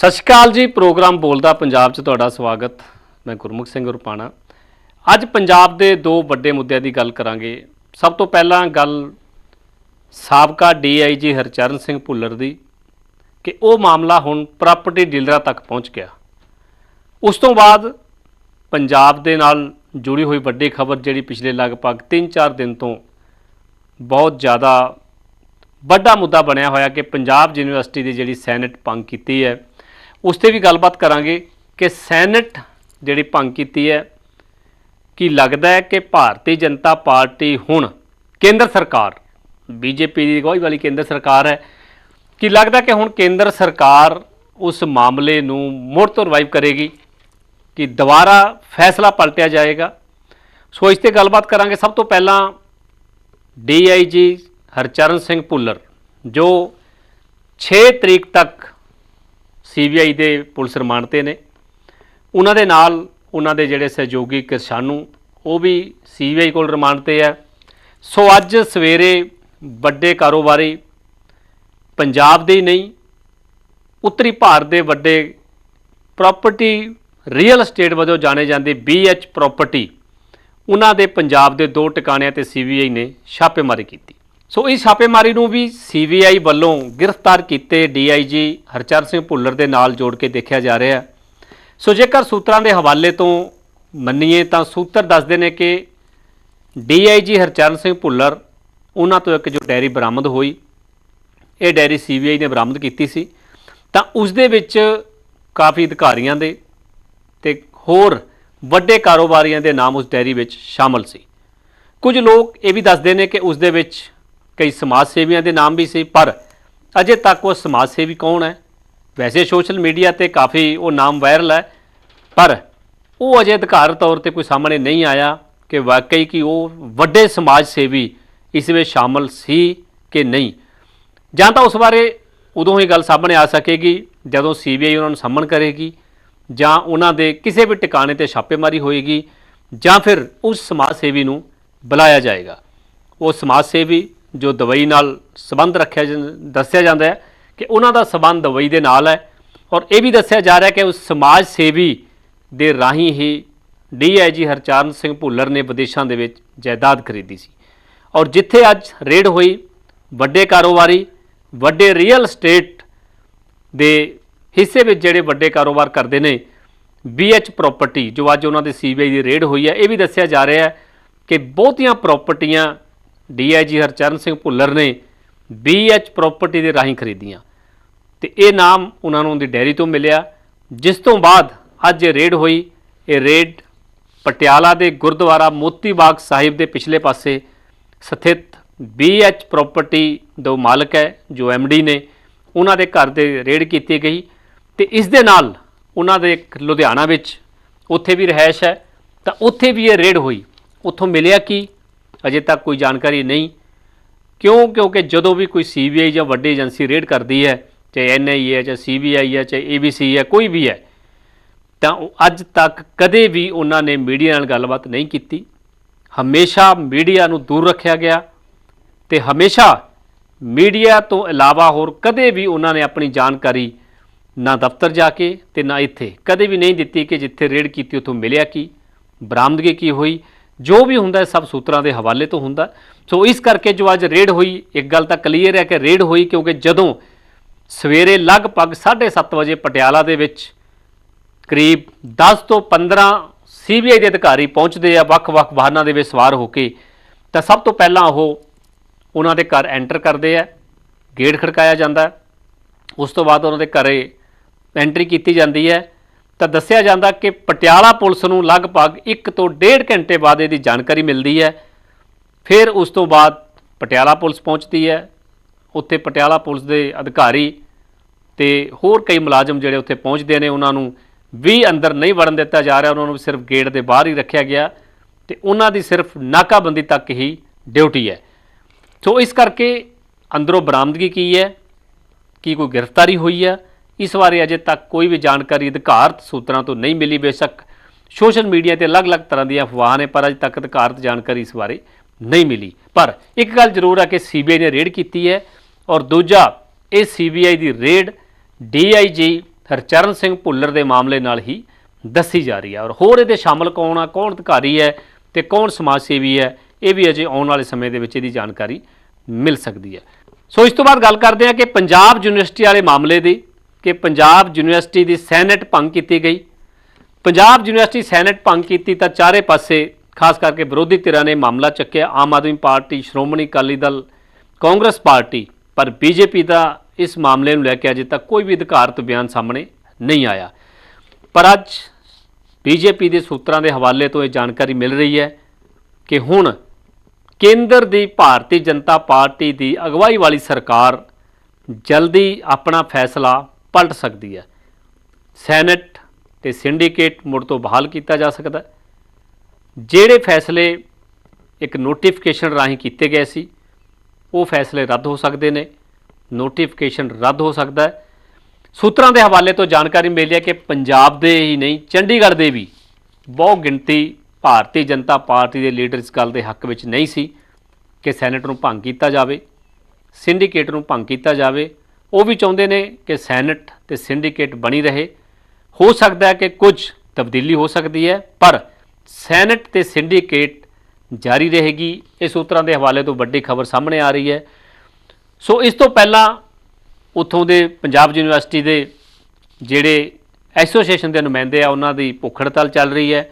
ਸਤਿ ਸ਼੍ਰੀ ਅਕਾਲ ਜੀ, ਪ੍ਰੋਗਰਾਮ ਬੋਲਦਾ ਪੰਜਾਬ 'ਚ ਤੁਹਾਡਾ ਸਵਾਗਤ। ਮੈਂ ਗੁਰਮੁਖ ਸਿੰਘ ਰੁਪਾਣਾ। ਅੱਜ ਪੰਜਾਬ ਦੇ ਦੋ ਵੱਡੇ ਮੁੱਦਿਆਂ ਦੀ ਗੱਲ ਕਰਾਂਗੇ। ਸਭ ਤੋਂ ਪਹਿਲਾਂ ਗੱਲ ਸਾਬਕਾ ਡੀਆਈਜੀ ਹਰਚਰਨ ਸਿੰਘ ਭੁੱਲਰ ਦੀ, ਕਿ ਉਹ ਮਾਮਲਾ ਹੁਣ ਪ੍ਰਾਪਰਟੀ ਡੀਲਰਾਂ ਤੱਕ ਪਹੁੰਚ ਗਿਆ। ਉਸ ਤੋਂ ਬਾਅਦ ਪੰਜਾਬ ਦੇ ਨਾਲ ਜੁੜੀ ਹੋਈ ਵੱਡੀ ਖਬਰ ਜਿਹੜੀ ਪਿਛਲੇ ਲਗਭਗ 3-4 ਦਿਨ ਤੋਂ ਬਹੁਤ ਜ਼ਿਆਦਾ ਵੱਡਾ ਮੁੱਦਾ ਬਣਿਆ ਹੋਇਆ ਕਿ ਪੰਜਾਬ ਯੂਨੀਵਰਸਿਟੀ ਦੀ ਜਿਹੜੀ ਸੈਨੇਟ ਭੰਗ ਕੀਤੀ ਹੈ ਉਸ ਤੇ ਵੀ ਗੱਲਬਾਤ ਕਰਾਂਗੇ ਕਿ ਸੈਨੇਟ ਜਿਹੜੀ ਭੰਗ ਕੀਤੀ ਹੈ, ਕੀ ਲੱਗਦਾ ਹੈ ਕਿ ਭਾਰਤੀ ਜਨਤਾ ਪਾਰਟੀ ਹੁਣ ਕੇਂਦਰ ਸਰਕਾਰ, ਬੀਜੇਪੀ ਦੀ ਅਗਵਾਈ ਵਾਲੀ ਕੇਂਦਰ ਸਰਕਾਰ ਹੈ, ਕੀ ਲੱਗਦਾ ਕਿ ਹੁਣ ਕੇਂਦਰ ਸਰਕਾਰ ਉਸ ਮਾਮਲੇ ਨੂੰ ਮੁੜ ਤੋਂ ਰਿਵਾਈਵ ਕਰੇਗੀ, ਕਿ ਦੁਬਾਰਾ ਫੈਸਲਾ ਪਲਟਿਆ ਜਾਏਗਾ? ਸੋ ਇਸ ਤੇ ਗੱਲਬਾਤ ਕਰਾਂਗੇ। ਸਭ ਤੋਂ ਪਹਿਲਾਂ ਡੀਆਈਜੀ ਹਰਚਰਨ ਸਿੰਘ ਭੁੱਲਰ, ਜੋ 6 ਤਰੀਕ ਤੱਕ ਸੀਬੀਆਈ ਦੇ ਪੁਲਿਸ ਰਿਮਾਂਡ ਤੇ ਨੇ। ਉਹਨਾਂ ਦੇ ਨਾਲ ਉਹਨਾਂ ਦੇ ਜਿਹੜੇ ਸਹਿਯੋਗੀ ਕਿਸਾਨੂ ਉਹ ਵੀ ਸੀਬੀਆਈ ਕੋਲ ਰਿਮਾਂਡ ਤੇ ਹੈ ਸੋ ਅੱਜ ਸਵੇਰੇ ਵੱਡੇ ਕਾਰੋਬਾਰੀ ਪੰਜਾਬ ਦੇ ਹੀ ਨਹੀਂ, ਉੱਤਰੀ ਭਾਰਤ ਦੇ ਵੱਡੇ ਪ੍ਰਾਪਰਟੀ ਰੀਅਲ ਏਸਟੇਟ ਵਜੋਂ ਜਾਣੇ ਜਾਂਦੇ BH ਪ੍ਰਾਪਰਟੀ ਉਹਨਾਂ ਦੇ ਪੰਜਾਬ ਦੇ ਦੋ ਟਿਕਾਣਿਆਂ ਤੇ ਸੀਬੀਆਈ ਨੇ ਛਾਪੇਮਾਰੀ ਕੀਤੀ। ਸੋ ਇਸ ਛਾਪੇਮਾਰੀ ਨੂੰ ਵੀ ਸੀਬੀਆਈ ਵੱਲੋਂ ਗ੍ਰਿਫਤਾਰ ਕੀਤੇ ਡੀਆਈਜੀ ਹਰਚਰਨ ਸਿੰਘ ਭੁੱਲਰ ਦੇ ਨਾਲ ਜੋੜ ਕੇ ਦੇਖਿਆ ਜਾ ਰਿਹਾ ਹੈ। ਸੋ ਜੇਕਰ ਸੂਤਰਾਂ ਦੇ ਹਵਾਲੇ ਤੋਂ ਮੰਨੀਏ ਤਾਂ ਸੂਤਰ ਦੱਸਦੇ ਨੇ ਕਿ ਡੀਆਈਜੀ ਹਰਚਰਨ ਸਿੰਘ ਭੁੱਲਰ, ਉਹਨਾਂ ਤੋਂ ਇੱਕ ਜੋ ਡੈਰੀ ਬਰਾਮਦ ਹੋਈ, ਇਹ ਡੈਰੀ ਸੀਬੀਆਈ ਨੇ ਬਰਾਮਦ ਕੀਤੀ ਸੀ। ਤਾਂ ਉਸ ਦੇ ਵਿੱਚ ਕਾਫੀ ਅਧਿਕਾਰੀਆਂ ਦੇ ਤੇ ਹੋਰ ਵੱਡੇ ਕਾਰੋਬਾਰੀਆਂ ਦੇ ਨਾਮ ਉਸ ਡੈਰੀ ਵਿੱਚ ਸ਼ਾਮਲ ਸੀ। ਕੁਝ ਲੋਕ ਇਹ ਵੀ ਦੱਸਦੇ ਨੇ ਕਿ ਉਸ ਦੇ ਵਿੱਚ ਕਈ ਸਮਾਜ ਸੇਵੀਆਂ ਦੇ ਨਾਮ ਵੀ ਸੀ, ਪਰ ਅਜੇ ਤੱਕ ਉਹ ਸਮਾਜ ਸੇਵੀ ਕੌਣ ਹੈ? ਵੈਸੇ ਸੋਸ਼ਲ ਮੀਡੀਆ ਤੇ ਕਾਫੀ ਉਹ ਨਾਮ ਵਾਇਰਲ ਹੈ, ਪਰ ਉਹ ਅਜੇ ਅਧਿਕਾਰ ਤੌਰ ਤੇ ਕੋਈ ਸਾਹਮਣੇ ਨਹੀਂ ਆਇਆ ਕਿ ਵਾਕਈ ਕਿ ਉਹ ਵੱਡੇ ਸਮਾਜ ਸੇਵੀ ਇਸ ਵਿੱਚ ਸ਼ਾਮਲ ਸੀ ਕਿ ਨਹੀਂ। ਜਾਂ ਤਾਂ ਉਸ ਬਾਰੇ ਉਦੋਂ ਹੀ ਗੱਲ ਸਾਹਮਣੇ ਆ ਸਕੇਗੀ, ਜਦੋਂ ਸੀਬੀਆਈ ਉਹਨਾਂ ਨੂੰ ਸਾਹਮਣ ਕਰੇਗੀ, ਜਾਂ ਉਹਨਾਂ ਦੇ ਕਿਸੇ ਵੀ ਟਿਕਾਣੇ ਤੇ ਛਾਪੇਮਾਰੀ ਹੋਏਗੀ, ਜਾਂ ਫਿਰ ਉਸ ਸਮਾਜ ਸੇਵੀ ਨੂੰ ਬੁਲਾਇਆ ਜਾਏਗਾ। ਉਹ ਸਮਾਜ ਸੇਵੀ ਜੋ ਦਵਾਈ ਨਾਲ ਸੰਬੰਧ ਰੱਖਿਆ ਜਾਂ- ਦੱਸਿਆ ਜਾਂਦਾ ਹੈ ਕਿ ਉਹਨਾਂ ਦਾ ਸੰਬੰਧ ਦਵਾਈ ਦੇ ਨਾਲ ਹੈ ਔਰ ਇਹ ਵੀ ਦੱਸਿਆ ਜਾ ਰਿਹਾ ਕਿ ਉਸ ਸਮਾਜ ਸੇਵੀ ਦੇ ਰਾਹੀਂ ਹੀ ਡੀਆਈਜੀ ਹਰਚਰਨ ਸਿੰਘ ਭੁੱਲਰ ਨੇ ਵਿਦੇਸ਼ਾਂ ਦੇ ਵਿੱਚ ਜਾਇਦਾਦ ਖਰੀਦੀ ਸੀ। ਔਰ ਜਿੱਥੇ ਅੱਜ ਰੇਡ ਹੋਈ, ਵੱਡੇ ਕਾਰੋਬਾਰੀ, ਵੱਡੇ ਰੀਅਲ ਸਟੇਟ ਦੇ ਹਿੱਸੇ ਵਿੱਚ ਜਿਹੜੇ ਵੱਡੇ ਕਾਰੋਬਾਰ ਕਰਦੇ ਨੇ BH ਪ੍ਰਾਪਰਟੀ, ਜੋ ਅੱਜ ਉਹਨਾਂ ਦੇ ਸੀਬੀਆਈ ਦੀ ਰੇਡ ਹੋਈ ਹੈ, ਇਹ ਵੀ ਦੱਸਿਆ ਜਾ ਰਿਹਾ ਹੈ ਕਿ ਬਹੁਤੀਆਂ ਪ੍ਰਾਪਰਟੀਆਂ ਡੀਆਈਜੀ ਹਰਚਰਨ ਸਿੰਘ ਭੁੱਲਰ ਨੇ ਬੀਐਚ ਪ੍ਰਾਪਰਟੀ ਦੇ ਰਾਹੀਂ ਖਰੀਦੀਆਂ ਤੇ ਇਹ ਨਾਮ ਉਹਨਾਂ ਨੂੰ ਉਹਦੀ ਡੈਰੀ ਤੋਂ ਮਿਲਿਆ, ਜਿਸ ਤੋਂ ਬਾਅਦ ਅੱਜ ਇਹ ਰੇਡ ਹੋਈ। ਇਹ ਰੇਡ ਪਟਿਆਲਾ ਦੇ ਗੁਰਦੁਆਰਾ ਮੋਤੀ ਬਾਗ ਸਾਹਿਬ ਦੇ ਪਿਛਲੇ ਪਾਸੇ ਸਥਿਤ ਬੀਐਚ ਪ੍ਰਾਪਰਟੀ ਦੋ ਮਾਲਕ ਹੈ, ਜੋ ਐਮਡੀ ਨੇ, ਉਹਨਾਂ ਦੇ ਘਰ ਦੇ ਰੇਡ ਕੀਤੀ ਗਈ ਤੇ ਇਸ ਦੇ ਨਾਲ ਉਹਨਾਂ ਦੇ ਇੱਕ ਲੁਧਿਆਣਾ ਵਿੱਚ ਉੱਥੇ ਵੀ ਰਹਿائش ਹੈ। ਤਾਂ ਉੱਥੇ ਵੀ ਇਹ ਰੇਡ ਹੋਈ। ਉੱਥੋਂ ਮਿਲਿਆ ਕਿ? ਅਜੇ ਤੱਕ ਕੋਈ ਜਾਣਕਾਰੀ ਨਹੀਂ। ਕਿਉਂ? ਕਿਉਂਕਿ ਜਦੋਂ ਵੀ ਕੋਈ ਸੀਬੀਆਈ ਜਾਂ ਵੱਡੀ ਏਜੰਸੀ ਰੇਡ ਕਰਦੀ ਹੈ, ਚਾਹੇ ਐਨਆਈਏ ਹੈ, ਚਾਹੇ ਸੀਬੀਆਈ ਹੈ, ਚਾਹੇ ਏਬੀਸੀ ਹੈ, ਕੋਈ ਵੀ ਹੈ, ਤਾਂ ਅੱਜ ਤੱਕ ਕਦੇ ਵੀ ਉਹਨਾਂ ਨੇ ਮੀਡੀਆ ਨਾਲ ਗੱਲਬਾਤ ਨਹੀਂ ਕੀਤੀ। ਹਮੇਸ਼ਾ ਮੀਡੀਆ ਨੂੰ ਦੂਰ ਰੱਖਿਆ ਗਿਆ ਤੇ ਹਮੇਸ਼ਾ ਮੀਡੀਆ ਤੋਂ ਇਲਾਵਾ ਹੋਰ ਕਦੇ ਵੀ ਉਹਨਾਂ ਨੇ ਆਪਣੀ ਜਾਣਕਾਰੀ ਨਾ ਦਫ਼ਤਰ ਜਾ ਕੇ ਤੇ ਨਾ ਇੱਥੇ, ਕਦੇ ਵੀ ਨਹੀਂ ਦਿੱਤੀ ਕਿ ਜਿੱਥੇ ਰੇਡ ਕੀਤੀ, ਉੱਥੋਂ ਮਿਲਿਆ ਕੀ, ਬਰਾਮਦਗੀ ਕੀ ਹੋਈ ਜੋ ਵੀ ਹੁੰਦਾ ਸਭ ਸੂਤਰਾਂ ਦੇ ਹਵਾਲੇ ਤੋਂ ਹੁੰਦਾ ਸੋ ਇਸ ਕਰਕੇ ਜੋ ਅੱਜ ਰੇਡ ਹੋਈ, ਇੱਕ ਗੱਲ ਤਾਂ ਕਲੀਅਰ ਹੈ ਕਿ ਰੇਡ ਹੋਈ ਕਿਉਂਕਿ ਜਦੋਂ ਸਵੇਰੇ ਲਗਭਗ 7:30 ਵਜੇ ਪਟਿਆਲਾ ਦੇ ਵਿੱਚ ਕਰੀਬ 10 ਤੋਂ 15 ਸੀਬੀਆਈ ਦੇ ਅਧਿਕਾਰੀ ਪਹੁੰਚਦੇ ਆ, ਵੱਖ-ਵੱਖ ਵਾਹਨਾਂ ਦੇ ਵਿੱਚ ਸਵਾਰ ਹੋ ਕੇ, ਤਾਂ ਸਭ ਤੋਂ ਪਹਿਲਾਂ ਉਹ ਉਹਨਾਂ ਦੇ ਘਰ ਐਂਟਰ ਕਰਦੇ ਆ, ਗੇਟ ਖੜਕਾਇਆ ਜਾਂਦਾ ਉਸ ਤੋਂ ਬਾਅਦ ਉਹਨਾਂ ਦੇ ਘਰੇ ਐਂਟਰੀ ਕੀਤੀ ਜਾਂਦੀ ਹੈ। ਤਾਂ ਦੱਸਿਆ ਜਾਂਦਾ ਕਿ ਪਟਿਆਲਾ ਪੁਲਿਸ ਨੂੰ ਲਗਭਗ 1 ਤੋਂ 1.5 ਘੰਟੇ ਬਾਅਦ ਇਹਦੀ ਜਾਣਕਾਰੀ ਮਿਲਦੀ ਹੈ। ਫਿਰ ਉਸ ਤੋਂ ਬਾਅਦ ਪਟਿਆਲਾ ਪੁਲਿਸ ਪਹੁੰਚਦੀ ਹੈ। ਉੱਥੇ ਪਟਿਆਲਾ ਪੁਲਿਸ ਦੇ ਅਧਿਕਾਰੀ ਤੇ ਹੋਰ ਕਈ ਮੁਲਾਜ਼ਮ ਜਿਹੜੇ ਉੱਥੇ ਪਹੁੰਚਦੇ ਨੇ, ਉਹਨਾਂ ਨੂੰ ਵੀ ਅੰਦਰ ਨਹੀਂ ਵੜਨ ਦਿੱਤਾ ਜਾ ਰਿਹਾ, ਉਹਨਾਂ ਨੂੰ ਸਿਰਫ ਗੇਟ ਦੇ ਬਾਹਰ ਹੀ ਰੱਖਿਆ ਗਿਆ ਤੇ ਉਹਨਾਂ ਦੀ ਸਿਰਫ ਨਾਕਾਬੰਦੀ ਤੱਕ ਹੀ ਡਿਊਟੀ ਹੈ। ਸੋ ਇਸ ਕਰਕੇ ਅੰਦਰੋਂ ਬਰਾਮਦਗੀ ਕੀ ਹੈ? ਕੀ ਕੋਈ ਗ੍ਰਿਫਤਾਰੀ ਹੋਈ ਹੈ? ਇਸ ਬਾਰੇ ਅਜੇ ਤੱਕ ਕੋਈ ਵੀ ਜਾਣਕਾਰੀ ਅਧਿਕਾਰਤ ਸੂਤਰਾਂ ਤੋਂ ਨਹੀਂ ਮਿਲੀ, ਬੇਸ਼ੱਕ ਸੋਸ਼ਲ ਮੀਡੀਆ ਤੇ ਅਲੱਗ-ਅਲੱਗ ਤਰ੍ਹਾਂ ਦੀਆਂ ਅਫਵਾਹਾਂ ਨੇ, ਪਰ ਅਜੇ ਤੱਕ ਅਧਿਕਾਰਤ ਜਾਣਕਾਰੀ ਇਸ ਬਾਰੇ ਨਹੀਂ ਮਿਲੀ। ਪਰ ਇੱਕ ਗੱਲ ਜ਼ਰੂਰ ਹੈ ਕਿ ਸੀਬੀਆਈ ਨੇ ਰੇਡ ਕੀਤੀ ਹੈ ਔਰ ਦੂਜਾ, ਇਹ ਸੀਬੀਆਈ ਦੀ ਰੇਡ ਡੀਆਈਜੀ ਹਰਚਰਨ ਸਿੰਘ ਭੁੱਲਰ ਦੇ ਮਾਮਲੇ ਨਾਲ ਹੀ ਦੱਸੀ ਜਾ ਰਹੀ ਹੈ। ਔਰ ਹੋਰ ਇਹਦੇ ਸ਼ਾਮਲ ਕੌਣ ਆ, ਕੌਣ ਅਧਿਕਾਰੀ ਹੈ ਤੇ ਕੌਣ ਸਮਾਜ ਸੇਵੀ ਹੈ, ਇਹ ਵੀ ਅਜੇ ਆਉਣ ਵਾਲੇ ਸਮੇਂ ਦੇ ਵਿੱਚ ਇਹਦੀ ਜਾਣਕਾਰੀ ਮਿਲ ਸਕਦੀ ਹੈ। ਸੋ ਇਸ ਤੋਂ ਬਾਅਦ ਗੱਲ ਕਰਦੇ ਹਾਂ ਕਿ ਪੰਜਾਬ ਯੂਨੀਵਰਸਿਟੀ ਵਾਲੇ ਮਾਮਲੇ ਦੀ ਕਿ ਪੰਜਾਬ ਯੂਨੀਵਰਸਿਟੀ ਦੀ ਸੈਨੇਟ ਭੰਗ ਕੀਤੀ ਗਈ। ਪੰਜਾਬ ਯੂਨੀਵਰਸਿਟੀ ਸੈਨੇਟ ਭੰਗ ਕੀਤੀ ਤਾਂ ਚਾਰੇ ਪਾਸੇ, ਖਾਸ ਕਰਕੇ ਵਿਰੋਧੀ ਧਿਰਾਂ ਨੇ ਮਾਮਲਾ ਚੱਕਿਆ। ਆਮ ਆਦਮੀ ਪਾਰਟੀ, ਸ਼੍ਰੋਮਣੀ ਅਕਾਲੀ ਦਲ, ਕਾਂਗਰਸ ਪਾਰਟੀ, ਪਰ ਬੀਜੇਪੀ ਦਾ ਇਸ ਮਾਮਲੇ ਨੂੰ ਲੈ ਕੇ ਅਜੇ ਤੱਕ ਕੋਈ ਵੀ ਅਧਿਕਾਰਤ ਬਿਆਨ ਸਾਹਮਣੇ ਨਹੀਂ ਆਇਆ। ਪਰ ਅੱਜ ਬੀਜੇਪੀ ਦੇ ਸੂਤਰਾਂ ਦੇ ਹਵਾਲੇ ਤੋਂ ਇਹ ਜਾਣਕਾਰੀ ਮਿਲ ਰਹੀ ਹੈ ਕਿ ਹੁਣ ਕੇਂਦਰ ਦੀ ਭਾਰਤੀ ਜਨਤਾ ਪਾਰਟੀ ਦੀ ਅਗਵਾਈ ਵਾਲੀ ਸਰਕਾਰ ਜਲਦੀ ਆਪਣਾ ਫੈਸਲਾ ਪਲਟ ਸਕਦੀ ਹੈ। ਸੈਨੇਟ ਤੇ ਸਿੰਡੀਕੇਟ ਮੁੜ ਤੋਂ ਬਹਾਲ ਕੀਤਾ ਜਾ ਸਕਦਾ ਜਿਹੜੇ ਫੈਸਲੇ ਇੱਕ ਨੋਟੀਫਿਕੇਸ਼ਨ ਰਾਹੀਂ ਕੀਤੇ ਗਏ ਸੀ, ਉਹ ਫੈਸਲੇ ਰੱਦ ਹੋ ਸਕਦੇ ਨੇ। ਨੋਟੀਫਿਕੇਸ਼ਨ ਰੱਦ ਹੋ ਸਕਦਾ ਹੈ। ਸੂਤਰਾਂ ਦੇ ਹਵਾਲੇ ਤੋਂ ਜਾਣਕਾਰੀ ਮਿਲੀ ਹੈ ਕਿ ਪੰਜਾਬ ਦੇ ਹੀ ਨਹੀਂ, ਚੰਡੀਗੜ੍ਹ ਦੇ ਵੀ ਬਹੁ ਗਿਣਤੀ ਭਾਰਤੀ ਜਨਤਾ ਪਾਰਟੀ ਦੇ ਲੀਡਰ ਇਸ ਗੱਲ ਦੇ ਹੱਕ ਵਿੱਚ ਨਹੀਂ ਸੀ ਕਿ ਸੈਨੇਟ ਨੂੰ ਭੰਗ ਕੀਤਾ ਜਾਵੇ, ਸਿੰਡੀਕੇਟ ਨੂੰ ਭੰਗ ਕੀਤਾ ਜਾਵੇ। ਉਹ ਵੀ ਚਾਹੁੰਦੇ ਨੇ ਕਿ ਸੈਨੇਟ ਤੇ ਸਿੰਡੀਕੇਟ ਬਣੀ ਰਹੇ। ਹੋ ਸਕਦਾ ਹੈ ਕਿ ਕੁਝ ਤਬਦੀਲੀ ਹੋ ਸਕਦੀ ਹੈ, ਪਰ ਸੈਨੇਟ ਤੇ ਸਿੰਡੀਕੇਟ ਜਾਰੀ ਰਹੇਗੀ। ਇਹ ਸੂਤਰਾਂ ਦੇ ਹਵਾਲੇ ਤੋਂ ਵੱਡੀ ਖਬਰ ਸਾਹਮਣੇ ਆ ਰਹੀ ਹੈ। ਸੋ ਇਸ ਤੋਂ ਪਹਿਲਾਂ ਉੱਥੋਂ ਦੇ ਪੰਜਾਬ ਯੂਨੀਵਰਸਿਟੀ ਦੇ ਜਿਹੜੇ ਐਸੋਸੀਏਸ਼ਨ ਦੇ ਨੁਮਾਇੰਦੇ ਆ, ਉਹਨਾਂ ਦੀ ਭੁੱਖ ਹੜਤਾਲ ਚੱਲ ਰਹੀ ਹੈ।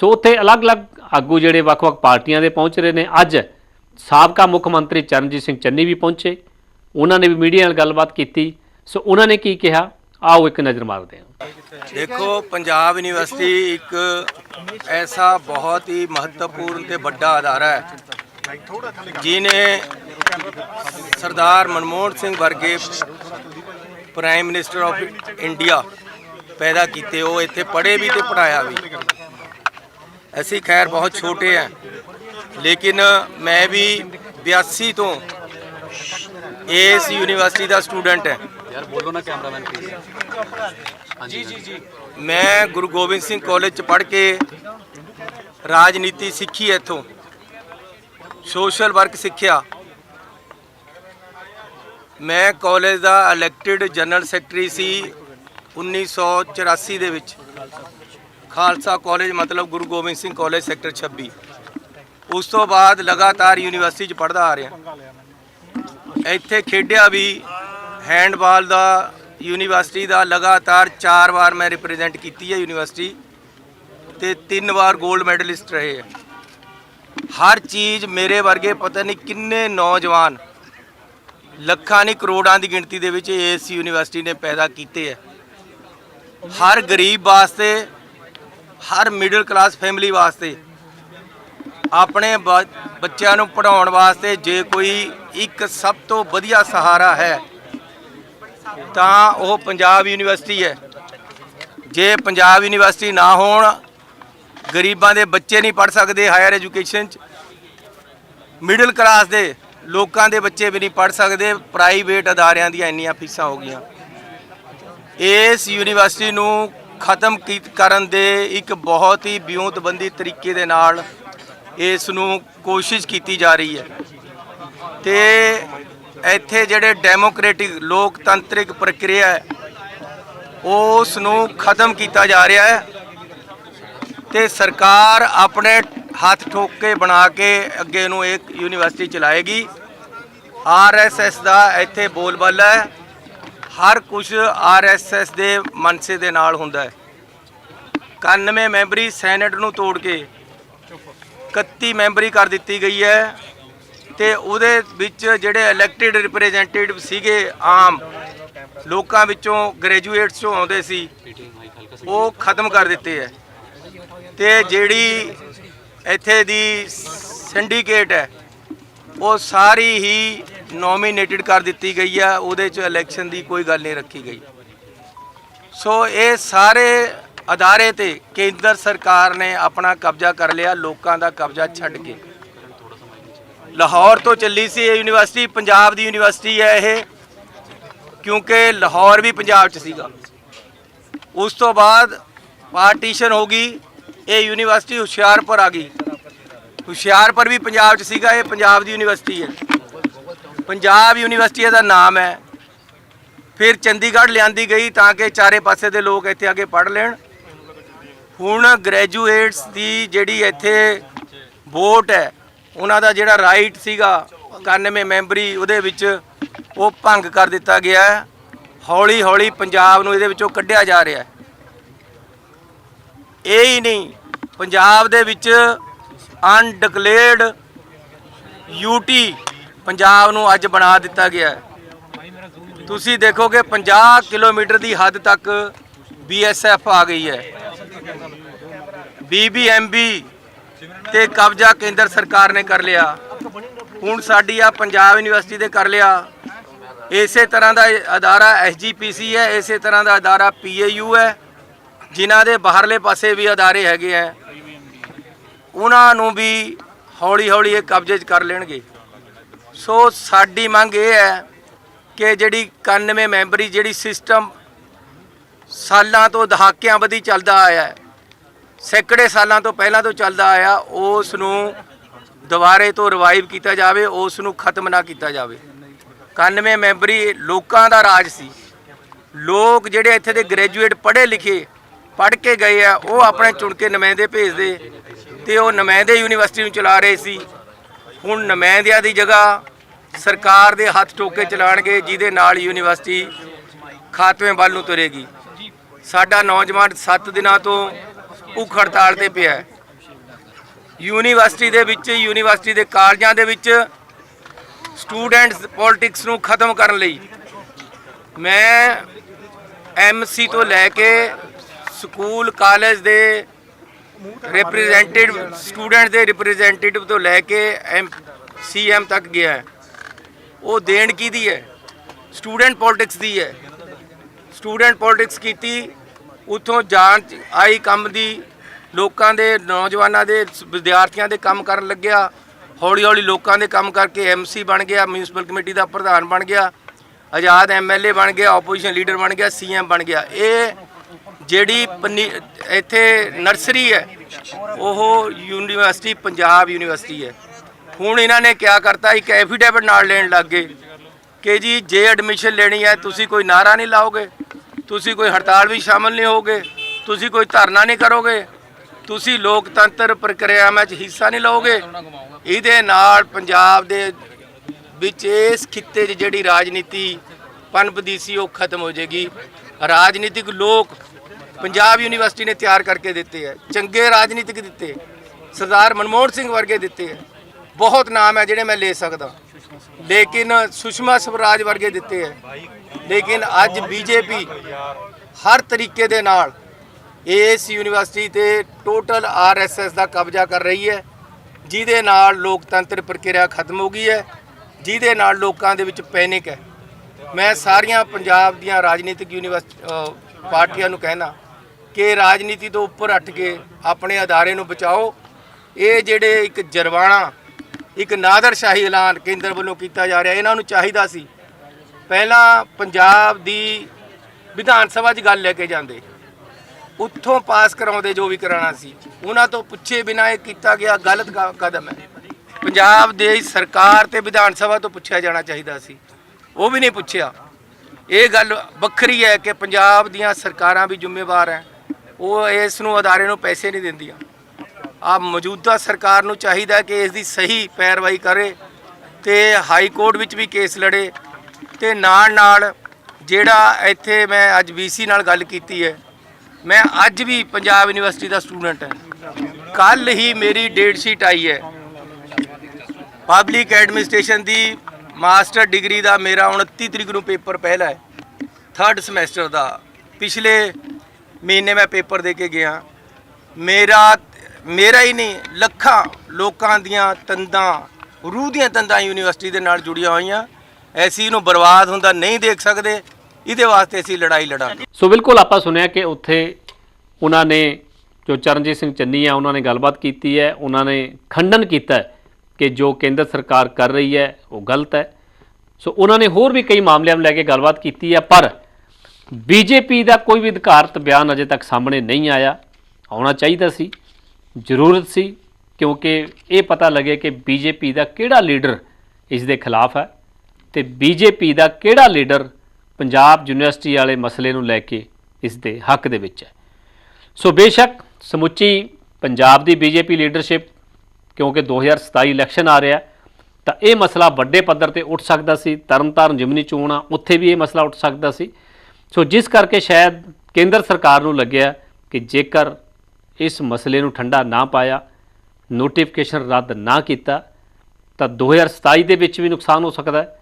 ਸੋ ਉੱਥੇ ਅਲੱਗ-ਅਲੱਗ ਆਗੂ ਜਿਹੜੇ ਵੱਖ-ਵੱਖ ਪਾਰਟੀਆਂ ਦੇ ਪਹੁੰਚ ਰਹੇ ਨੇ। ਅੱਜ ਸਾਬਕਾ ਮੁੱਖ ਮੰਤਰੀ ਚਰਨਜੀਤ ਸਿੰਘ ਚੰਨੀ ਵੀ ਪਹੁੰਚੇ। ਉਹਨਾਂ ਨੇ ਵੀ ਮੀਡੀਆ ਨਾਲ ਗੱਲਬਾਤ ਕੀਤੀ। ਸੋ ਉਹਨਾਂ ਨੇ ਕੀ ਕਿਹਾ? ਆਓ ਇੱਕ ਨਜ਼ਰ ਮਾਰਦੇ ਹਾਂ। ਦੇਖੋ, ਪੰਜਾਬ ਯੂਨੀਵਰਸਿਟੀ ਇੱਕ ਐਸਾ ਬਹੁਤ ਹੀ ਮਹੱਤਵਪੂਰਨ ਤੇ ਵੱਡਾ ਅਦਾਰਾ ਹੈ ਜਿਨੇ ਸਰਦਾਰ ਮਨਮੋਹਨ ਸਿੰਘ ਵਰਗੇ ਪ੍ਰਾਈਮ ਮਿਨਿਸਟਰ ਆਫ ਇੰਡੀਆ ਪੈਦਾ ਕੀਤੇ, ਉਹ ਇੱਥੇ ਪੜ੍ਹੇ ਵੀ ਤੇ ਪੜਾਇਆ ਵੀ। ਅਸੀਂ ਖੈਰ ਬਹੁਤ ਛੋਟੇ ਆ ਲੇਕਿਨ ਮੈਂ ਵੀ 82 ਤੋਂ ਇਸ ਯੂਨੀਵਰਸਿਟੀ ਦਾ ਸਟੂਡੈਂਟ ਹੈ। ਯਾਰ ਬੋਲੋ ਨਾ ਕੈਮਰਾਮੈਨ ਪਲੀਜ਼ ਜੀ ਜੀ ਜੀ। ਮੈਂ ਗੁਰੂ ਗੋਬਿੰਦ ਸਿੰਘ ਕਾਲਜ ਚ ਪੜ੍ਹ ਕੇ ਰਾਜਨੀਤੀ ਸਿੱਖੀ ਇੱਥੋਂ। ਸੋਸ਼ਲ ਵਰਕ ਸਿੱਖਿਆ। ਮੈਂ ਕਾਲਜ ਦਾ ਇਲੈਕਟਿਡ ਜਨਰਲ ਸੈਕਟਰੀ ਸੀ 1984 ਦੇ ਵਿੱਚ। ਖਾਲਸਾ ਕਾਲਜ ਮਤਲਬ ਗੁਰੂ ਗੋਬਿੰਦ ਸਿੰਘ ਕਾਲਜ ਸੈਕਟਰ 26 ਉਸ ਤੋਂ ਬਾਅਦ ਲਗਾਤਾਰ ਯੂਨੀਵਰਸਿਟੀ ਚ ਪੜ੍ਹਦਾ ਆ ਰਿਹਾ। ਇੱਥੇ ਖੇਡਿਆ ਵੀ ਹੈਂਡਬਾਲ ਦਾ, ਯੂਨੀਵਰਸਿਟੀ ਦਾ ਲਗਾਤਾਰ 4 ਵਾਰ ਮੈਂ ਰਿਪਰੈਜ਼ੈਂਟ ਕੀਤੀ ਹੈ ਯੂਨੀਵਰਸਿਟੀ ਤੇ 3 ਵਾਰ 골ਡ ਮੈਡਲਿਸਟ ਰਹੇ ਹੈ। ਹਰ ਚੀਜ਼ ਮੇਰੇ ਵਰਗੇ ਪਤਾ ਨਹੀਂ ਕਿੰਨੇ ਨੌਜਵਾਨ ਲੱਖਾਂ ਨਹੀਂ ਕਰੋੜਾਂ ਦੀ ਗਿਣਤੀ ਦੇ ਵਿੱਚ ਇਸ ਯੂਨੀਵਰਸਿਟੀ ਨੇ ਪੈਦਾ ਕੀਤੇ ਹੈ। ਹਰ ਗਰੀਬ ਵਾਸਤੇ, ਹਰ ਮਿਡਲ ਕਲਾਸ ਫੈਮਿਲੀ ਵਾਸਤੇ ਆਪਣੇ ਬ- ਬੱਚਿਆਂ ਨੂੰ ਪੜਾਉਣ ਵਾਸਤੇ ਜੇ ਕੋਈ ਇੱਕ ਸਭ ਤੋਂ ਵਧੀਆ ਸਹਾਰਾ ਹੈ, ਤਾਂ ਉਹ ਪੰਜਾਬ ਯੂਨੀਵਰਸਿਟੀ ਹੈ। ਜੇ ਪੰਜਾਬ ਯੂਨੀਵਰਸਿਟੀ ਨਾ ਹੋਣ, ਗਰੀਬਾਂ ਦੇ ਬੱਚੇ ਨਹੀਂ ਪੜ ਸਕਦੇ ਹਾਇਰ ਐਜੂਕੇਸ਼ਨ ਚ। ਮਿਡਲ ਕਲਾਸ ਦੇ ਲੋਕਾਂ ਦੇ ਬੱਚੇ ਵੀ ਨਹੀਂ ਪੜ ਸਕਦੇ, ਪ੍ਰਾਈਵੇਟ ਅਦਾਰਿਆਂ ਦੀਆਂ ਇੰਨੀਆਂ ਫੀਸਾਂ ਹੋ ਗਈਆਂ। ਇਸ ਯੂਨੀਵਰਸਿਟੀ ਨੂੰ ਖਤਮ ਕੀ- ਕਰਨ ਦੇ ਇੱਕ ਬਹੁਤ ਹੀ ਵਿਉਂਤਬੰਦੀ ਤਰੀਕੇ ਦੇ ਨਾਲ ਇਸ ਨੂੰ ਕੋਸ਼ਿਸ਼ ਕੀਤੀ ਜਾ ਰਹੀ ਹੈ। ਤੇ ਇੱਥੇ ਜਿਹੜੇ ਡੈਮੋਕ੍ਰੈਟਿਕ ਲੋਕਤੰਤਰਿਕ ਪ੍ਰਕਿਰਿਆ ਹੈ, ਉਸ ਨੂੰ ਖਤਮ ਕੀਤਾ ਜਾ ਰਿਹਾ ਹੈ ਤੇ ਸਰਕਾਰ ਆਪਣੇ ਹੱਥ ਠੋਕ ਕੇ ਬਣਾ ਕੇ ਅੱਗੇ ਨੂੰ ਇੱਕ ਯੂਨੀਵਰਸਿਟੀ ਚਲਾਏਗੀ। ਆਰਐਸਐਸ ਦਾ ਇੱਥੇ ਬੋਲਬਾਲਾ ਹੈ। ਹਰ ਕੁਝ ਆਰਐਸਐਸ ਦੇ ਮਨਸੇ ਦੇ ਨਾਲ ਹੁੰਦਾ ਹੈ। 91 ਮੈਂਬਰੀ ਸੈਨੇਟ ਨੂੰ ਤੋੜ ਕੇ 31 ਮੈਂਬਰੀ ਕਰ ਦਿੱਤੀ ਗਈ ਹੈ ਤੇ ਉਹਦੇ ਵਿੱਚ ਜਿਹੜੇ ਇਲੈਕਟਿਡ ਰਿਪਰੈਜ਼ੈਂਟੇਟਿਵ ਸੀਗੇ ਆਮ ਲੋਕਾਂ ਵਿੱਚੋਂ ਗ੍ਰੈਜੂਏਟਸ ਚੋਂ ਆਉਂਦੇ ਸੀ, ਉਹ ਖਤਮ ਕਰ ਦਿੱਤੇ ਹੈ। ਤੇ ਜਿਹੜੀ ਇੱਥੇ ਦੀ ਸਿੰਡੀਕੇਟ ਹੈ, ਉਹ ਸਾਰੀ ਹੀ ਨੋਮੀਨੇਟਡ ਕਰ ਦਿੱਤੀ ਗਈ ਹੈ, ਉਹਦੇ 'ਚ ਇਲੈਕਸ਼ਨ ਦੀ ਕੋਈ ਗੱਲ ਨਹੀਂ ਰੱਖੀ ਗਈ। ਸੋ ਇਹ ਸਾਰੇ ਅਦਾਰੇ ਤੇ ਕੇਂਦਰ ਸਰਕਾਰ ਨੇ ਆਪਣਾ ਕਬਜ਼ਾ ਕਰ ਲਿਆ, ਲੋਕਾਂ ਦਾ ਕਬਜ਼ਾ ਛੱਡ ਕੇ। ਲਾਹੌਰ ਤੋਂ ਚੱਲੀ ਸੀ ਇਹ ਯੂਨੀਵਰਸਿਟੀ, ਪੰਜਾਬ ਦੀ ਯੂਨੀਵਰਸਿਟੀ ਹੈ ਇਹ, ਕਿਉਂਕਿ ਲਾਹੌਰ ਵੀ ਪੰਜਾਬ 'ਚ ਸੀਗਾ। ਉਸ ਤੋਂ ਬਾਅਦ ਪਾਰਟੀਸ਼ਨ ਹੋ ਗਈ, ਇਹ ਯੂਨੀਵਰਸਿਟੀ ਹੁਸ਼ਿਆਰਪੁਰ ਆ ਗਈ। ਹੁਸ਼ਿਆਰਪੁਰ ਵੀ ਪੰਜਾਬ 'ਚ ਸੀਗਾ, ਇਹ ਪੰਜਾਬ ਦੀ ਯੂਨੀਵਰਸਿਟੀ ਹੈ। ਪੰਜਾਬ ਯੂਨੀਵਰਸਿਟੀ ਦਾ ਨਾਮ ਹੈ। ਫਿਰ ਚੰਡੀਗੜ੍ਹ ਲਿਆਂਦੀ ਗਈ ਤਾਂ ਕਿ ਚਾਰੇ ਪਾਸੇ ਦੇ ਲੋਕ ਇੱਥੇ ਆ ਕੇ ਪੜ੍ਹ ਲੈਣ। ਹੁਣ ਗ੍ਰੈਜੂਏਟਸ ਦੀ ਜਿਹੜੀ ਇੱਥੇ ਵੋਟ ਹੈ, ਉਹਨਾਂ ਦਾ ਜਿਹੜਾ ਰਾਈਟ ਸੀਗਾ 91 ਮੈਂਬਰੀ, ਉਹਦੇ ਵਿੱਚ ਉਹ ਭੰਗ ਕਰ ਦਿੱਤਾ ਗਿਆ ਹੈ। ਹੌਲੀ ਹੌਲੀ ਪੰਜਾਬ ਨੂੰ ਇਹਦੇ ਵਿੱਚੋਂ ਕੱਢਿਆ ਜਾ ਰਿਹਾ ਹੈ। ਇਹ ਹੀ ਨਹੀਂ, ਪੰਜਾਬ ਦੇ ਵਿੱਚ ਅਨਡਿਕਲੇਅਰਡ ਯੂਟੀ ਪੰਜਾਬ ਨੂੰ ਅੱਜ ਬਣਾ ਦਿੱਤਾ ਗਿਆ ਹੈ। ਤੁਸੀਂ ਦੇਖੋਗੇ 50 ਕਿਲੋਮੀਟਰ ਦੀ ਹੱਦ ਤੱਕ ਬੀਐਸਐਫ ਆ ਗਈ ਹੈ। ਬੀਬੀਐਮਬੀ ਤੇ ਕਬਜ਼ਾ ਕੇਂਦਰ ਸਰਕਾਰ ਨੇ ਕਰ ਲਿਆ। ਹੁਣ ਸਾਡੀ ਆ ਪੰਜਾਬ ਯੂਨੀਵਰਸਿਟੀ ਦੇ ਕਰ ਲਿਆ। ਇਸੇ ਤਰ੍ਹਾਂ ਦਾ ਇਹ ਅਦਾਰਾ ਐਸਜੀਪੀਸੀ ਹੈ, ਇਸੇ ਤਰ੍ਹਾਂ ਦਾ ਅਦਾਰਾ ਪੀਏਯੂ ਹੈ, ਜਿਨ੍ਹਾਂ ਦੇ ਬਾਹਰਲੇ ਪਾਸੇ ਵੀ ਅਦਾਰੇ ਹੈਗੇ ਆ ਉਹਨਾਂ ਨੂੰ ਵੀ ਹੌਲੀ ਹੌਲੀ ਇਹ ਕਬਜ਼ੇ 'ਚ ਕਰ ਲੈਣਗੇ। ਸੋ ਸਾਡੀ ਮੰਗ ਇਹ ਹੈ ਕਿ ਜਿਹੜੀ 91 ਮੈਂਬਰੀ ਜਿਹੜੀ ਸਿਸਟਮ ਸਾਲਾਂ ਤੋਂ ਦਹਾਕਿਆਂ ਵਧੀ ਚੱਲਦਾ ਆਇਆ ਹੈ ਸੈਂਕੜੇ ਸਾਲਾਂ ਤੋਂ ਪਹਿਲਾਂ ਤੋਂ ਚੱਲਦਾ ਆਇਆ, ਉਸ ਨੂੰ ਦੁਬਾਰੇ ਤੋਂ ਰਿਵਾਈਵ ਕੀਤਾ ਜਾਵੇ, ਉਸ ਨੂੰ ਖਤਮ ਨਾ ਕੀਤਾ ਜਾਵੇ। 91 ਮੈਂਬਰੀ ਲੋਕਾਂ ਦਾ ਰਾਜ ਸੀ। ਲੋਕ ਜਿਹੜੇ ਇੱਥੇ ਦੇ ਗ੍ਰੈਜੂਏਟ ਪੜ੍ਹੇ ਲਿਖੇ, ਪੜ੍ਹ ਕੇ ਗਏ ਆ, ਉਹ ਆਪਣੇ ਚੁਣ ਕੇ ਨੁਮਾਇੰਦੇ ਭੇਜਦੇ ਤੇ ਉਹ ਨੁਮਾਇੰਦੇ ਯੂਨੀਵਰਸਿਟੀ ਨੂੰ ਚਲਾ ਰਹੇ ਸੀ। ਹੁਣ ਨੁਮਾਇੰਦਿਆਂ ਦੀ ਜਗ੍ਹਾ ਸਰਕਾਰ ਦੇ ਹੱਥ ਟੋਕੇ ਚਲਾਣਗੇ, ਜਿਹਦੇ ਨਾਲ ਯੂਨੀਵਰਸਿਟੀ ਖਾਤਮੇ ਵੱਲ ਨੂੰ ਤੁਰੇਗੀ। ਸਾਡਾ ਨੌਜਵਾਨ 7 ਦਿਨਾਂ ਤੋਂ ਭੁੱਖ ਹੜਤਾਲ ਤੇ ਪਿਆ ਹੈ। ਯੂਨੀਵਰਸਿਟੀ ਦੇ ਵਿੱਚ, ਯੂਨੀਵਰਸਿਟੀ ਦੇ ਕਾਲਜਾਂ ਦੇ ਵਿੱਚ ਸਟੂਡੈਂਟਸ ਪੋਲਿਟਿਕਸ ਨੂੰ ਖਤਮ ਕਰਨ ਲਈ ਮੈਂ ਐਮਸੀ ਤੋਂ ਲੈ ਕੇ ਸਕੂਲ, ਕਾਲਜ ਦੇ ਰਿਪਰੈਜ਼ੈਂਟੇਟਿਵ ਸਟੂਡੈਂਟ ਦੇ ਰਿਪਰੈਜ਼ੈਂਟੇਟਿਵ ਤੋਂ ਲੈ ਕੇ ਐਮ, ਸੀਐਮ ਤੱਕ ਗਿਆ ਹੈ। ਉਹ ਦੇਣ ਕਿਹਦੀ ਹੈ? ਸਟੂਡੈਂਟ ਪੋਲਿਟਿਕਸ ਦੀ ਹੈ। ਸਟੂਡੈਂਟ ਪੋਲਿਟਿਕਸ ਕੀਤੀ, ਉਥੋਂ ਜਾਂਚ, ਆਈ ਕੰਮ ਦੀ ਲੋਕਾਂ ਦੇ ਨੌਜਵਾਨਾਂ ਦੇ, ਵਿਦਿਆਰਥੀਆਂ ਦੇ ਕੰਮ ਕਰਨ ਲੱਗਿਆ। ਹੌਲੀ ਹੌਲੀ ਲੋਕਾਂ ਦੇ ਕੰਮ ਕਰਕੇ ਐਮਸੀ ਬਣ ਗਿਆ ਮਿਊਨਿਸਪਲ ਕਮੇਟੀ ਦਾ ਪ੍ਰਧਾਨ ਬਣ ਗਿਆ, ਆਜ਼ਾਦ ਐਮਐਲਏ ਬਣ ਗਿਆ ਆਪੋਜੀਸ਼ਨ ਲੀਡਰ ਬਣ ਗਿਆ ਸੀਐਮ ਬਣ ਗਿਆ। ਇਹ ਜਿਹੜੀ ਪੰਨੀ- ਇੱਥੇ ਨਰਸਰੀ ਹੈ, ਉਹ ਯੂਨੀਵਰਸਿਟੀ, ਪੰਜਾਬ ਯੂਨੀਵਰਸਿਟੀ ਹੈ। ਹੁਣ ਇਹਨਾਂ ਨੇ ਕਿਆ ਕਰਤਾ, ਇੱਕ ਐਫੀਡੇਵਿਟ ਨਾਲ ਲੈਣ ਲੱਗ ਗਏ ਕਿ ਜੀ, ਜੇ ਐਡਮਿਸ਼ਨ ਲੈਣੀ ਹੈ, ਤੁਸੀਂ ਕੋਈ ਨਾਰਾ ਨਹੀਂ ਲਾਓਗੇ, ਤੁਸੀਂ ਕੋਈ ਹੜਤਾਲ ਵੀ ਸ਼ਾਮਲ ਨਹੀਂ ਹੋਗੇ ਤੁਸੀਂ ਕੋਈ ਧਰਨਾ ਨਹੀਂ ਕਰੋਗੇ ਤੁਸੀਂ ਲੋਕਤੰਤਰ ਪ੍ਰਕਿਰਿਆਵਾਂ 'ਚ ਹਿੱਸਾ ਨਹੀਂ ਲਓਗੇ। ਇਹਦੇ ਨਾਲ ਪੰਜਾਬ ਦੇ ਵਿੱਚ ਇਸ ਖਿੱਤੇ 'ਚ ਜਿਹੜੀ ਰਾਜਨੀਤੀ ਪਨਪਦੀ ਸੀ, ਉਹ ਖਤਮ ਹੋ ਜਾਏਗੀ। ਰਾਜਨੀਤਿਕ ਲੋਕ ਪੰਜਾਬ ਯੂਨੀਵਰਸਿਟੀ ਨੇ ਤਿਆਰ ਕਰਕੇ ਦਿੱਤੇ ਹੈ ਚੰਗੇ ਰਾਜਨੀਤਿਕ ਦਿੱਤੇ। ਸਰਦਾਰ ਮਨਮੋਹਨ ਸਿੰਘ ਵਰਗੇ ਦਿੱਤੇ ਹੈ ਬਹੁਤ ਨਾਮ ਹੈ ਜਿਹੜੇ ਮੈਂ ਲੈ ਸਕਦਾ। ਲੇਕਿਨ ਸੁਸ਼ਮਾ ਸਵਰਾਜ ਵਰਗੇ ਦਿੱਤੇ ਹੈ ਲੇਕਿਨ ਅੱਜ ਬੀਜੇਪੀ ਹਰ ਤਰੀਕੇ ਦੇ ਨਾਲ ਇਸ ਯੂਨੀਵਰਸਿਟੀ ਤੇ ਟੋਟਲ ਆਰਐਸਐਸ ਦਾ ਕਬਜ਼ਾ ਕਰ ਰਹੀ ਹੈ, ਜਿਹਦੇ ਨਾਲ ਲੋਕਤੰਤਰ ਪ੍ਰਕਿਰਿਆ ਖਤਮ ਹੋ ਗਈ ਹੈ, ਜਿਹਦੇ ਨਾਲ ਲੋਕਾਂ ਦੇ ਵਿੱਚ ਪੈਨਿਕ ਹੈ। ਮੈਂ ਸਾਰੀਆਂ ਪੰਜਾਬ ਦੀਆਂ ਰਾਜਨੀਤਿਕ ਯੂਨੀਵਰਸਿਟੀ ਪਾਰਟੀਆਂ ਨੂੰ ਕਹਿਣਾ ਕਿ ਰਾਜਨੀਤੀ ਤੋਂ ਉੱਪਰ ਉੱਠ ਕੇ ਆਪਣੇ ਅਦਾਰੇ ਨੂੰ ਬਚਾਓ। ਇਹ ਜਿਹੜੇ ਇੱਕ ਜਰਵਾਣਾ, ਇੱਕ ਨਾਦਰਸ਼ਾਹੀ ਐਲਾਨ ਕੇਂਦਰ ਵੱਲੋਂ ਕੀਤਾ ਜਾ ਰਿਹਾ, ਇਹਨਾਂ ਨੂੰ ਚਾਹੀਦਾ ਸੀ। ਪਹਿਲਾਂ ਪੰਜਾਬ ਦੀ ਵਿਧਾਨ ਸਭਾ 'ਚ ਗੱਲ ਲੈ ਕੇ ਜਾਂਦੇ। ਉੱਥੋਂ ਪਾਸ ਕਰਾਉਂਦੇ ਜੋ ਵੀ ਕਰਾਉਣਾ ਸੀ। ਉਹਨਾਂ ਤੋਂ ਪੁੱਛੇ ਬਿਨਾਂ ਇਹ ਕੀਤਾ ਗਿਆ ਗਲਤ ਕ- ਕਦਮ ਹੈ। ਪੰਜਾਬ ਦੇ ਸਰਕਾਰ ਤੇ ਵਿਧਾਨ ਸਭਾ ਤੋਂ ਪੁੱਛਿਆ ਜਾਣਾ ਚਾਹੀਦਾ ਸੀ। ਉਹ ਵੀ ਨਹੀਂ ਪੁੱਛਿਆ। ਇਹ ਗੱਲ ਵੱਖਰੀ ਹੈ ਕਿ ਪੰਜਾਬ ਦੀਆਂ ਸਰਕਾਰਾਂ ਵੀ ਜ਼ਿੰਮੇਵਾਰ ਹੈ। ਉਹ ਇਸ ਨੂੰ ਅਦਾਰੇ ਨੂੰ ਪੈਸੇ ਨਹੀਂ ਦਿੰਦੀਆਂ। ਆ ਮੌਜੂਦਾ ਸਰਕਾਰ ਨੂੰ ਚਾਹੀਦਾ ਕਿ ਇਸ ਦੀ ਸਹੀ ਪੈਰਵਾਈ ਕਰੇ ਤੇ ਹਾਈ ਕੋਰਟ ਵਿੱਚ ਵੀ ਕੇਸ ਲੜੇ ਤੇ ਨਾਲ ਨਾਲ ਜਿਹੜਾ ਇੱਥੇ ਮੈਂ ਅੱਜ ਵੀਸੀ ਨਾਲ ਗੱਲ ਕੀਤੀ ਹੈ ਮੈਂ ਅੱਜ ਵੀ ਪੰਜਾਬ ਯੂਨੀਵਰਸਿਟੀ ਦਾ ਸਟੂਡੈਂਟ ਹਾਂ। ਕੱਲ ਹੀ ਮੇਰੀ ਡੇਟ ਸ਼ੀਟ ਆਈ ਹੈ। ਪਬਲਿਕ ਐਡਮਿਨਿਸਟ੍ਰੇਸ਼ਨ ਦੀ ਮਾਸਟਰ ਡਿਗਰੀ ਦਾ ਮੇਰਾ 29 ਤਰੀਕ ਨੂੰ ਪੇਪਰ ਪਹਿਲਾ ਹੈ। ਥਰਡ ਸਮੈਸਟਰ ਦਾ। ਪਿਛਲੇ ਮਹੀਨੇ ਮੈਂ ਪੇਪਰ ਦੇ ਕੇ ਗਿਆ। ਮੇਰਾ ਮੇਰਾ ਹੀ ਨਹੀਂ, ਲੱਖਾਂ ਲੋਕਾਂ ਦੀਆਂ ਤੰਦਾਂ, ਰੂਹ ਦੀਆਂ ਤੰਦਾਂ ਯੂਨੀਵਰਸਿਟੀ ਦੇ ਨਾਲ ਜੁੜੀਆਂ ਹੋਈਆਂ। ਐਸੀ ਨੂੰ ਬਰਬਾਦ ਹੁੰਦਾ ਨਹੀਂ ਦੇਖ ਸਕਦੇ। ਇਹਦੇ ਵਾਸਤੇ ਅਸੀਂ ਲੜਾਈ ਲੜਾਂਗੇ। ਸੋ ਬਿਲਕੁਲ ਆਪਾਂ ਸੁਣਿਆ ਕਿ ਉੱਥੇ ਉਹਨਾਂ ਨੇ ਜੋ ਚਰਨਜੀਤ ਸਿੰਘ ਚੰਨੀ ਆ, ਉਹਨਾਂ ਨੇ ਗੱਲਬਾਤ ਕੀਤੀ ਹੈ, ਉਹਨਾਂ ਨੇ ਖੰਡਨ ਕੀਤਾ ਕਿ ਜੋ ਕੇਂਦਰ ਸਰਕਾਰ ਕਰ ਰਹੀ ਹੈ, ਉਹ ਗਲਤ ਹੈ। ਸੋ ਉਹਨਾਂ ਨੇ ਹੋਰ ਵੀ ਕਈ ਮਾਮਲਿਆਂ ਨੂੰ ਲੈ ਕੇ ਗੱਲਬਾਤ ਕੀਤੀ ਹੈ, ਪਰ ਬੀਜੇਪੀ ਦਾ ਕੋਈ ਵੀ ਅਧਿਕਾਰਤ ਬਿਆਨ ਅਜੇ ਤੱਕ ਸਾਹਮਣੇ ਨਹੀਂ ਆਇਆ। ਆਉਣਾ ਚਾਹੀਦਾ ਸੀ, ਜ਼ਰੂਰਤ ਸੀ, ਕਿਉਂਕਿ ਇਹ ਪਤਾ ਲੱਗੇ ਕਿ ਬੀਜੇਪੀ ਦਾ ਕਿਹੜਾ ਲੀਡਰ ਇਸ ਦੇ ਖਿਲਾਫ ਹੈ ਤੇ ਬੀਜੇਪੀ ਦਾ ਕਿਹੜਾ ਲੀਡਰ ਪੰਜਾਬ ਯੂਨੀਵਰਸਿਟੀ ਵਾਲੇ ਮਸਲੇ ਨੂੰ ਲੈ ਕੇ ਇਸ ਦੇ ਹੱਕ ਦੇ ਵਿੱਚ ਹੈ। ਸੋ ਬੇਸ਼ੱਕ ਸਮੁੱਚੀ ਪੰਜਾਬ ਦੀ ਬੀਜੇਪੀ ਲੀਡਰਸ਼ਿਪ ਕਿਉਂਕਿ 2027 ਇਲੈਕਸ਼ਨ ਆ ਰਿਹਾ, ਤਾਂ ਇਹ ਮਸਲਾ ਵੱਡੇ ਪੱਧਰ ਤੇ ਉੱਠ ਸਕਦਾ ਸੀ। ਤਰਨਤਾਰਨ ਜਿਮਨੀ ਚੋਣ ਆ, ਉੱਥੇ ਵੀ ਇਹ ਮਸਲਾ ਉੱਠ ਸਕਦਾ ਸੀ। ਸੋ ਜਿਸ ਕਰਕੇ ਸ਼ਾਇਦ ਕੇਂਦਰ ਸਰਕਾਰ ਨੂੰ ਲੱਗਿਆ ਕਿ ਜੇਕਰ ਇਸ ਮਸਲੇ ਨੂੰ ਠੰਡਾ ਨਾ ਪਾਇਆ ਨੋਟੀਫਿਕੇਸ਼ਨ ਰੱਦ ਨਾ ਕੀਤਾ, ਤਾਂ 2027 ਦੇ ਵਿੱਚ ਵੀ ਨੁਕਸਾਨ ਹੋ ਸਕਦਾ ਹੈ।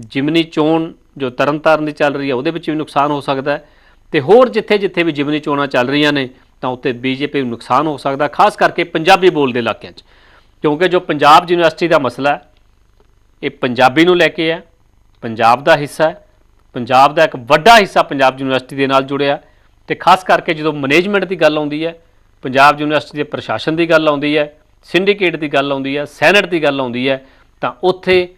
ਜਿਮਨੀ ਚੋਣ ਜੋ ਤਰਨਤਾਰਨ ਦੀ ਚੱਲ ਰਹੀ ਹੈ, ਉਹਦੇ ਵਿੱਚ ਵੀ ਨੁਕਸਾਨ ਹੋ ਸਕਦਾ ਹੈ। ਤੇ ਹੋਰ ਜਿੱਥੇ-ਜਿੱਥੇ ਵੀ ਜਿਮਨੀ ਚੋਣਾਂ ਚੱਲ ਰਹੀਆਂ ਨੇ, ਤਾਂ ਉੱਤੇ ਬੀਜੇਪੀ ਨੂੰ ਨੁਕਸਾਨ ਹੋ ਸਕਦਾ, ਖਾਸ ਕਰਕੇ ਪੰਜਾਬੀ ਬੋਲਦੇ ਇਲਾਕਿਆਂ 'ਚ। ਕਿਉਂਕਿ ਜੋ ਪੰਜਾਬ ਯੂਨੀਵਰਸਿਟੀ ਦਾ ਮਸਲਾ ਹੈ, ਇਹ ਪੰਜਾਬੀ ਨੂੰ ਲੈ ਕੇ ਹੈ, ਪੰਜਾਬ ਦਾ ਹਿੱਸਾ ਹੈ, ਪੰਜਾਬ ਦਾ ਇੱਕ ਵੱਡਾ ਹਿੱਸਾ ਪੰਜਾਬ ਯੂਨੀਵਰਸਿਟੀ ਦੇ ਨਾਲ ਜੁੜਿਆ ਤੇ ਖਾਸ ਕਰਕੇ ਜਦੋਂ ਮੈਨੇਜਮੈਂਟ ਦੀ ਗੱਲ ਆਉਂਦੀ ਹੈ, ਪੰਜਾਬ ਯੂਨੀਵਰਸਿਟੀ ਦੇ ਪ੍ਰਸ਼ਾਸਨ ਦੀ ਗੱਲ ਆਉਂਦੀ ਹੈ, ਸਿੰਡੀਕੇਟ ਦੀ ਗੱਲ ਆਉਂਦੀ ਹੈ, ਸੈਨੇਟ ਦੀ ਗੱਲ ਆਉਂਦੀ ਹੈ, ਤਾਂ ਉੱਥੇ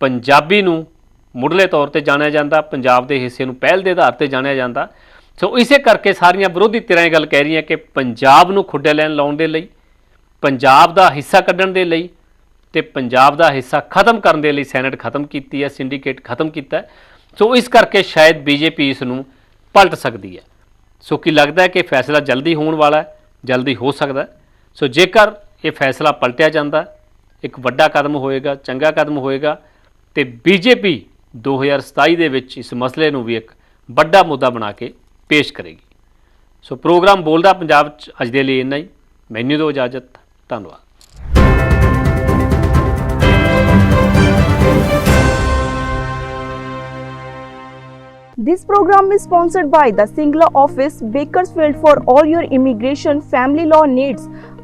ਪੰਜਾਬੀ ਨੂੰ ਮੁੱਢਲੇ ਤੌਰ ਤੇ ਜਾਣਿਆ ਜਾਂਦਾ, ਪੰਜਾਬ ਦੇ ਹਿੱਸੇ ਨੂੰ ਪਹਿਲ ਦੇ ਆਧਾਰ ਤੇ ਜਾਣਿਆ ਜਾਂਦਾ। ਸੋ ਇਸੇ ਕਰਕੇ ਸਾਰੀਆਂ ਵਿਰੋਧੀ ਧਿਰਾਂ ਇਹ ਗੱਲ ਕਹਿ ਰਹੀਆਂ ਕਿ ਪੰਜਾਬ ਨੂੰ ਖੁੱਡੇ ਲੈਣ ਲਾਉਣ ਦੇ ਲਈ, ਪੰਜਾਬ ਦਾ ਹਿੱਸਾ ਕੱਢਣ ਦੇ ਲਈ ਤੇ ਪੰਜਾਬ ਦਾ ਹਿੱਸਾ ਖਤਮ ਕਰਨ ਦੇ ਲਈ ਸੈਨੇਟ ਖਤਮ ਕੀਤੀ ਹੈ, ਸਿੰਡੀਕੇਟ ਖਤਮ ਕੀਤਾ ਹੈ। ਸੋ ਇਸ ਕਰਕੇ ਸ਼ਾਇਦ ਬੀਜੇਪੀ ਇਸ ਨੂੰ ਪਲਟ ਸਕਦੀ ਹੈ। ਸੋ ਕੀ ਲੱਗਦਾ ਹੈ ਕਿ ਫੈਸਲਾ ਜਲਦੀ ਹੋਣ ਵਾਲਾ ਹੈ? ਜਲਦੀ ਹੋ ਸਕਦਾ ਸੋ ਜੇਕਰ ਇਹ ਫੈਸਲਾ ਪਲਟਿਆ ਜਾਂਦਾ, ਇੱਕ ਵੱਡਾ ਕਦਮ ਹੋਏਗਾ, ਚੰਗਾ ਕਦਮ ਹੋਏਗਾ ਤੇ ਬੀਜੇਪੀ 2027 ਦੇ ਵਿੱਚ ਇਸ ਮਸਲੇ ਨੂੰ ਵੀ ਇੱਕ ਵੱਡਾ ਮੁੱਦਾ ਬਣਾ ਕੇ ਪੇਸ਼ ਕਰੇਗੀ ਸੋ ਪ੍ਰੋਗਰਾਮ ਬੋਲਦਾ ਪੰਜਾਬ ਚ ਅੱਜ ਦੇ ਲਈ ਇੰਨਾ ਹੀ ਮੈਨੂੰ ਦਿਓ ਇਜਾਜ਼ਤ ਧੰਨਵਾਦ This program is sponsored by the Singla office, Bakersfield for all your immigration family law needs.